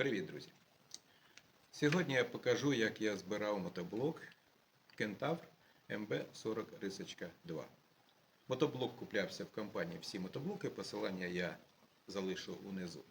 Привіт, друзі! Сьогодні я покажу, як я збирав мотоблок Кентавр МБ40 рисочка 2. Мотоблок куплявся в компанії всі мотоблоки, посилання я залишу унизу.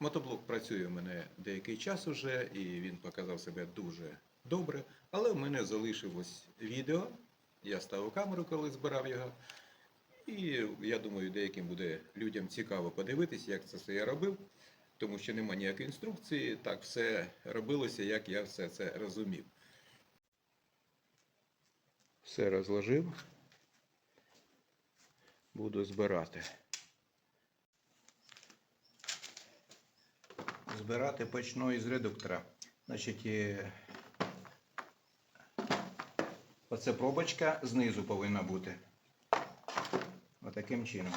Мотоблок працює у мене деякий час уже і він показав себе дуже добре, але в мене залишилось відео. Я ставив камеру, коли збирав його. І я думаю, деяким буде людям цікаво подивитися, як це все я робив, тому що нема ніякої інструкції. Так все робилося, як я все це розумів. Все розложив. Буду збирати. Збирати почну із редуктора. Значить, е, оце пробочка знизу повинна бути. Отаким чином.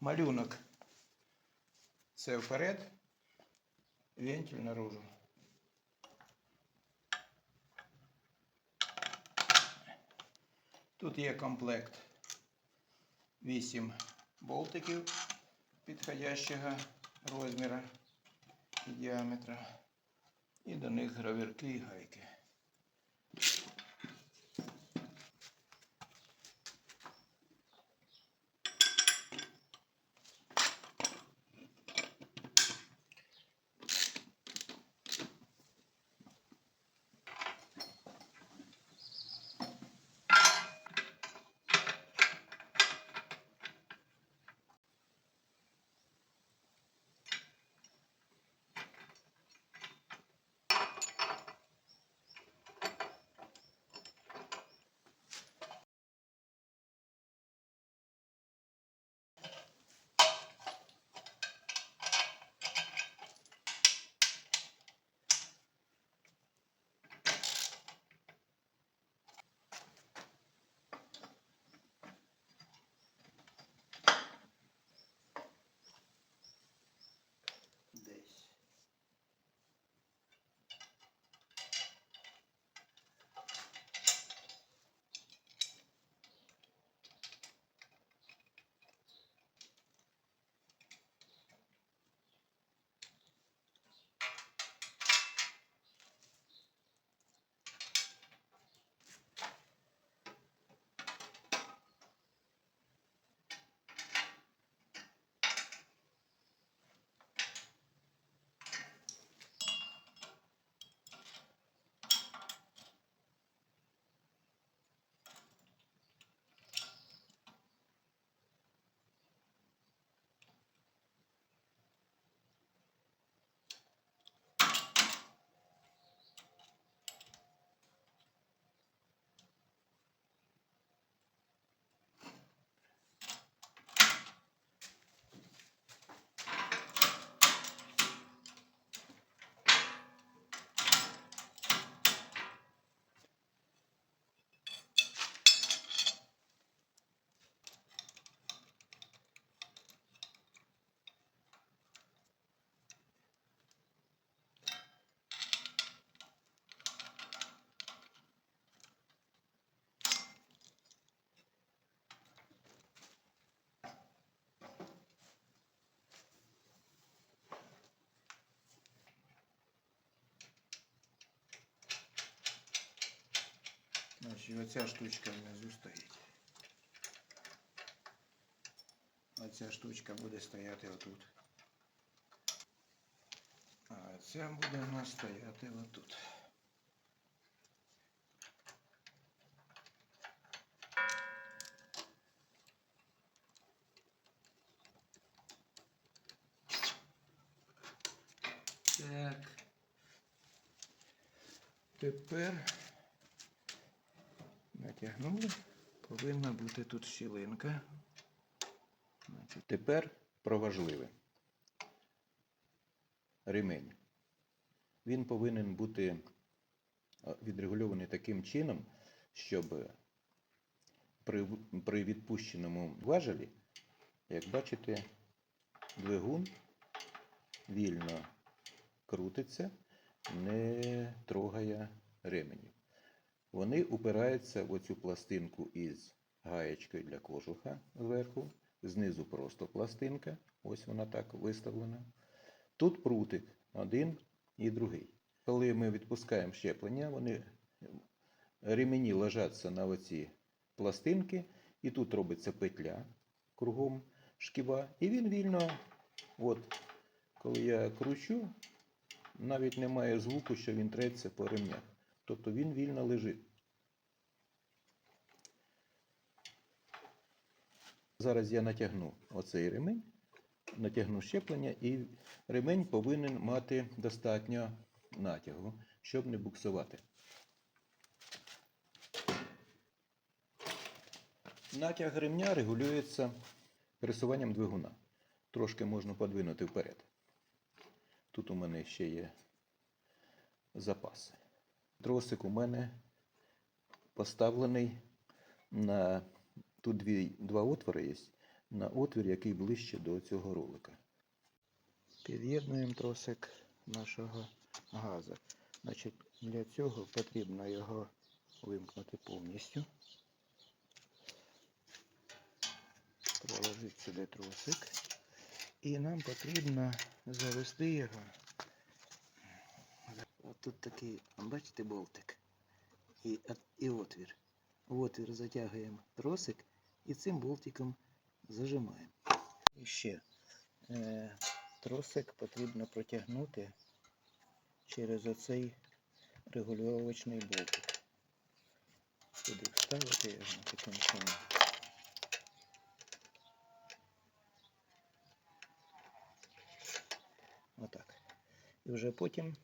Малюнок. Це вперед, вентиль наружу. Тут є комплект 8 болтиків підходящого розміру і діаметра. І до них гравірки і гайки. И вот эта штучка внизу стоїть. эта штучка будет буде вот тут, А ця буде у нас вот тут. Так. теперь. Натягнули. Повинна бути тут щілинка. Тепер про важливе. Ремень. Він повинен бути відрегульований таким чином, щоб при, при відпущеному важелі, як бачите, двигун вільно крутиться, не трогає ременів. Вони упираються в оцю пластинку із гаєчкою для кожуха зверху, знизу просто пластинка, ось вона так виставлена. Тут прутик один і другий. Коли ми відпускаємо щеплення, вони ремені ложаться на оці пластинки, і тут робиться петля кругом шківа, і він вільно, от, коли я кручу, навіть немає звуку, що він треться по ремнях. Тобто він вільно лежить. Зараз я натягну оцей ремень, натягну щеплення, і ремень повинен мати достатньо натягу, щоб не буксувати. Натяг ремня регулюється пересуванням двигуна. Трошки можна подвинути вперед. Тут у мене ще є запаси. Тросик у мене поставлений на тут дві, два отвори є, на отвір, який ближче до цього ролика. Під'єднуємо тросик нашого газу. Значить, для цього потрібно його вимкнути повністю. Проложити сюди тросик. І нам потрібно завести його. Тут такий, бачите, болтик. І, і отвір. В отвір затягуємо тросик і цим болтиком зажимаємо. І ще е, тросик потрібно протягнути через оцей регулювачний болтик. Туди вставити його таким чином. Отак. І вже потім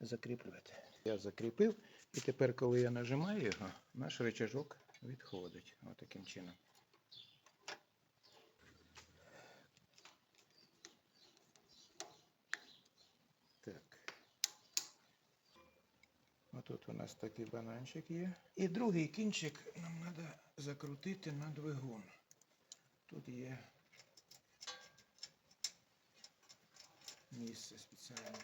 закріплювати. Я закріпив, і тепер, коли я нажимаю його, наш рычажок відходить. Отаким чином. Так. Отут у нас такий бананчик є. І другий кінчик нам треба закрутити на двигун. Тут є місце спеціальне.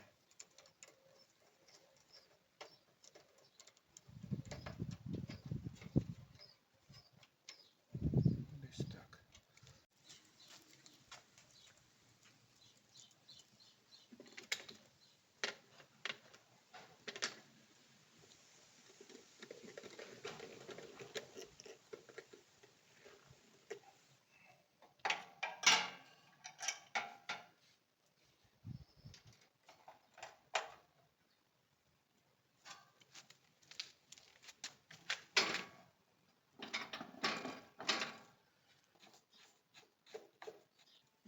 Десь так.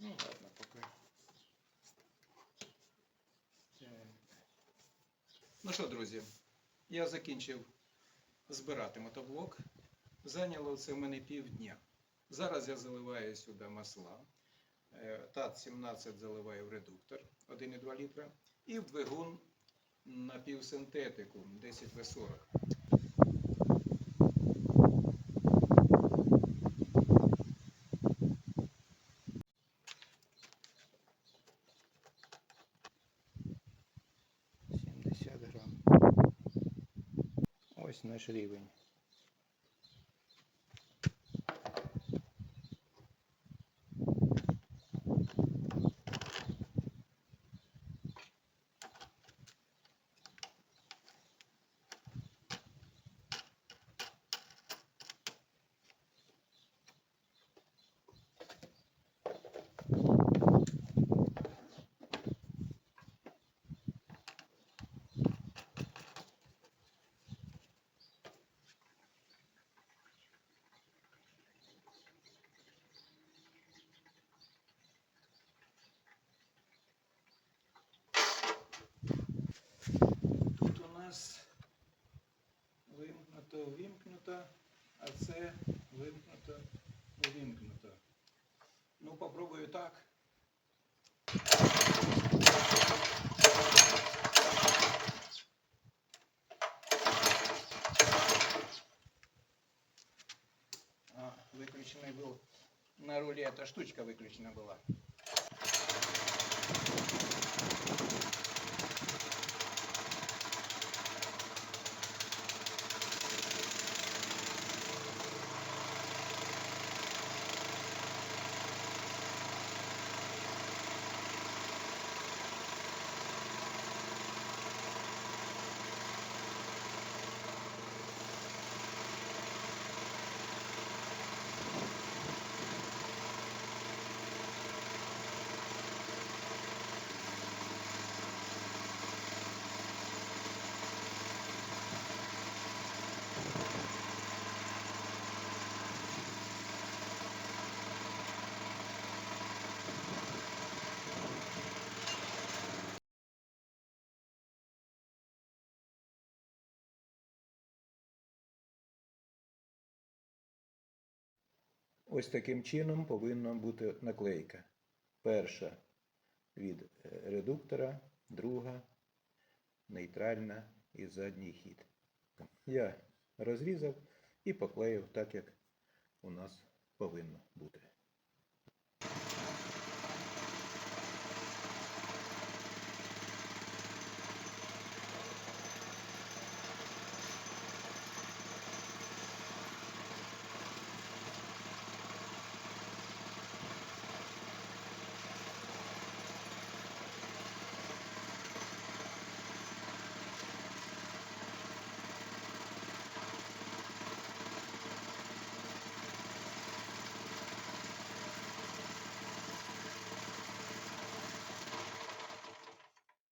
Ну ладно, поки. Ну що, друзі, я закінчив збирати мотоблок. Зайняло це в мене півдня. Зараз я заливаю сюди масла. Е, ТАТ-17 заливаю в редуктор 1,2 літра. І в двигун на півсинтетику 10 Ось наш рівень. Вимкнуто, а це вимкнуто, вимкнуто. Ну, попробую так. А, выключенный был на руле, эта штучка выключена была. Ось таким чином повинна бути наклейка. Перша від е, редуктора, друга нейтральна і задній хід. Я розрізав і поклеїв так, як у нас повинно бути.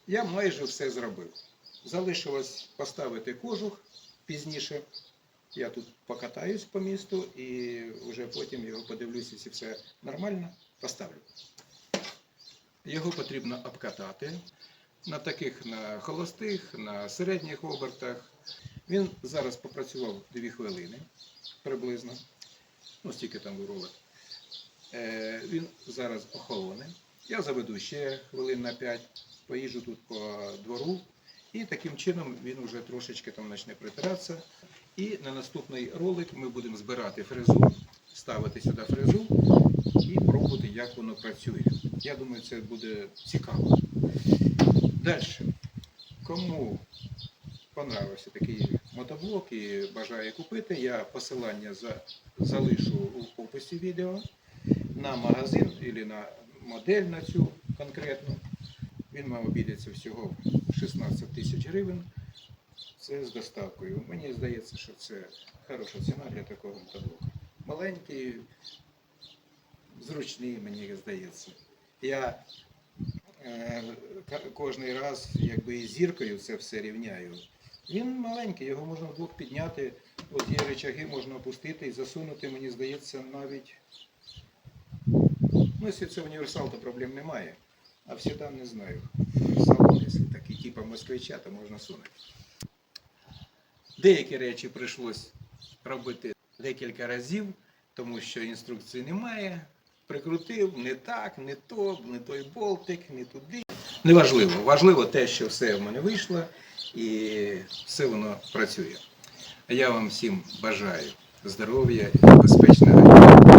Я майже все зробив. Залишилось поставити кожух пізніше. Я тут покатаюсь по місту і вже потім його подивлюся, якщо все нормально, поставлю. Його потрібно обкатати на таких на холостих, на середніх обертах. Він зараз попрацював 2 хвилини приблизно. Ну, стільки там виролик. Е, він зараз охолоне. Я заведу ще хвилин на 5, поїжджу тут по двору, і таким чином він вже трошечки там почне притиратися. І на наступний ролик ми будемо збирати фрезу, ставити сюди фрезу і пробувати, як воно працює. Я думаю, це буде цікаво. Далі. Кому понравився такий мотоблок і бажає купити, я посилання за, залишу в описі відео на магазин або на модель на цю конкретну. Він мав обійдеться всього 16 тисяч гривень. Це з доставкою. Мені здається, що це хороша ціна для такого мотоблока. Маленький, зручний, мені здається. Я е, кожний раз якби і зіркою це все рівняю. Він маленький, його можна вдвох підняти, от є речаги, можна опустити і засунути, мені здається, навіть. Ну, якщо це універсал, то проблем немає. А в седан не знаю. Універсал, якщо такий, типу москвича, то можна сунути. Деякі речі прийшлось робити декілька разів, тому що інструкції немає. Прикрутив не так, не то, не той болтик, не туди. Неважливо. Важливо те, що все в мене вийшло і все воно працює. А я вам всім бажаю здоров'я і безпечного.